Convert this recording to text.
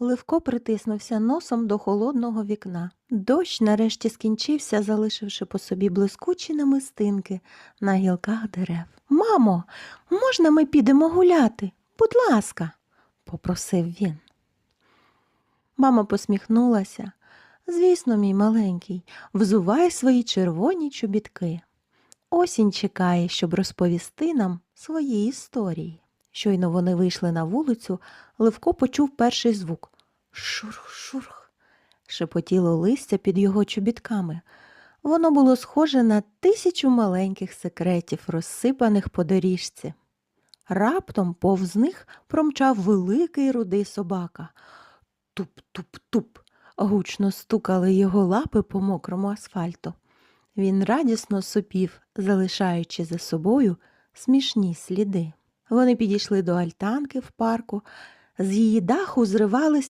Левко притиснувся носом до холодного вікна. Дощ нарешті скінчився, залишивши по собі блискучі намистинки на гілках дерев. Мамо, можна ми підемо гуляти? Будь ласка, попросив він. Мама посміхнулася. Звісно, мій маленький, взувай свої червоні чобітки. Осінь чекає, щоб розповісти нам свої історії. Щойно вони вийшли на вулицю, Левко почув перший звук шурх-шурх. Шепотіло листя під його чобітками. Воно було схоже на тисячу маленьких секретів, розсипаних по доріжці. Раптом повз них промчав великий рудий собака. Туп-туп-туп. Гучно стукали його лапи по мокрому асфальту. Він радісно сопів, залишаючи за собою смішні сліди. Вони підійшли до альтанки в парку. З її даху зривались